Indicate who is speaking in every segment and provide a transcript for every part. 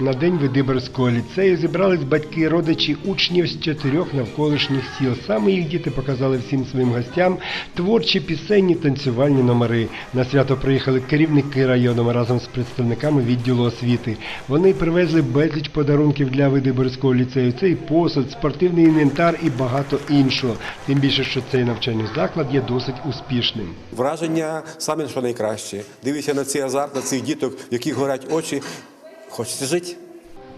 Speaker 1: На день Видиборського ліцею зібрались батьки, родичі учнів з чотирьох навколишніх сіл. Саме їх діти показали всім своїм гостям творчі пісенні танцювальні номери. На свято приїхали керівники району разом з представниками відділу освіти. Вони привезли безліч подарунків для Видиборського ліцею. Це і посуд, спортивний інвентар і багато іншого. Тим більше, що цей навчальний заклад є досить успішним.
Speaker 2: Враження саме що найкраще. Дивишся на цей азарт, на цих діток, яких горять очі. Хочеться жити.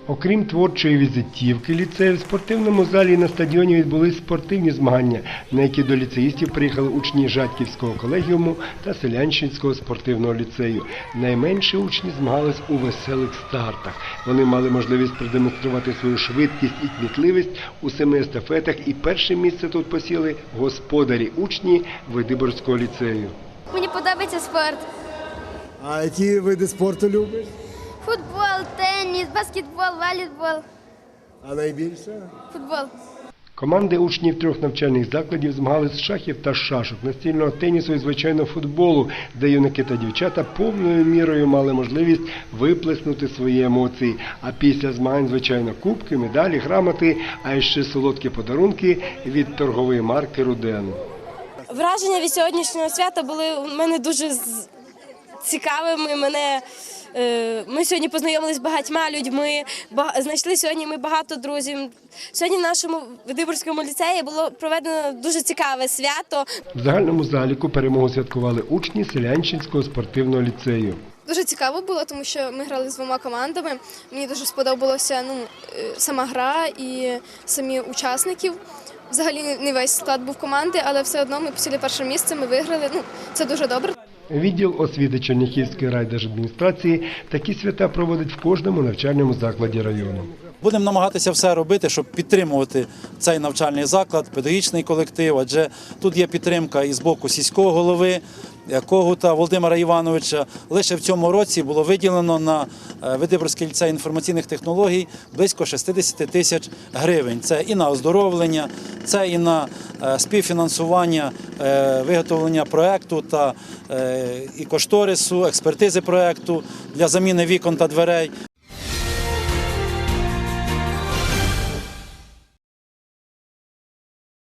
Speaker 1: Окрім творчої візитівки ліцею, в спортивному залі і на стадіоні відбулись спортивні змагання, на які до ліцеїстів приїхали учні Жадківського колегіуму та Селянщинського спортивного ліцею. Найменші учні змагались у веселих стартах. Вони мали можливість продемонструвати свою швидкість і кмітливість у семи естафетах, і перше місце тут посіли господарі учні Видиборського ліцею.
Speaker 3: Мені подобається спорт.
Speaker 4: А які види спорту любиш?
Speaker 3: Футбол, теніс, баскетбол, волейбол,
Speaker 4: А найбільше?
Speaker 3: футбол.
Speaker 1: Команди учнів трьох навчальних закладів змагались з шахів та шашок, настільного тенісу і, звичайно, футболу, де юнаки та дівчата повною мірою мали можливість виплеснути свої емоції. А після змагань, звичайно, кубки, медалі, грамоти, а ще солодкі подарунки від торгової марки Руден.
Speaker 5: Враження від сьогоднішнього свята були у мене дуже цікавими. Мене ми сьогодні познайомилися з багатьма людьми. знайшли сьогодні ми багато друзів. Сьогодні в нашому Видиборському ліцеї було проведено дуже цікаве свято.
Speaker 1: В загальному заліку перемогу святкували учні Селянщинського спортивного ліцею.
Speaker 6: Дуже цікаво було, тому що ми грали з двома командами. Мені дуже сподобалося ну, е, сама гра і самі учасників. Взагалі не весь склад був команди, але все одно ми посіли перше місце, ми виграли. Ну, це дуже добре.
Speaker 1: Відділ освіти Черніхівської райдержадміністрації такі свята проводить в кожному навчальному закладі району.
Speaker 7: Будемо намагатися все робити, щоб підтримувати цей навчальний заклад, педагогічний колектив. Адже тут є підтримка і з боку сільського голови е, Когута Володимира Івановича. Лише в цьому році було виділено на е, Видиборський ліцей інформаційних технологій близько 60 тисяч гривень. Це і на оздоровлення, це і на е, співфінансування виготовлення проекту та і кошторису, експертизи проекту для заміни вікон та дверей.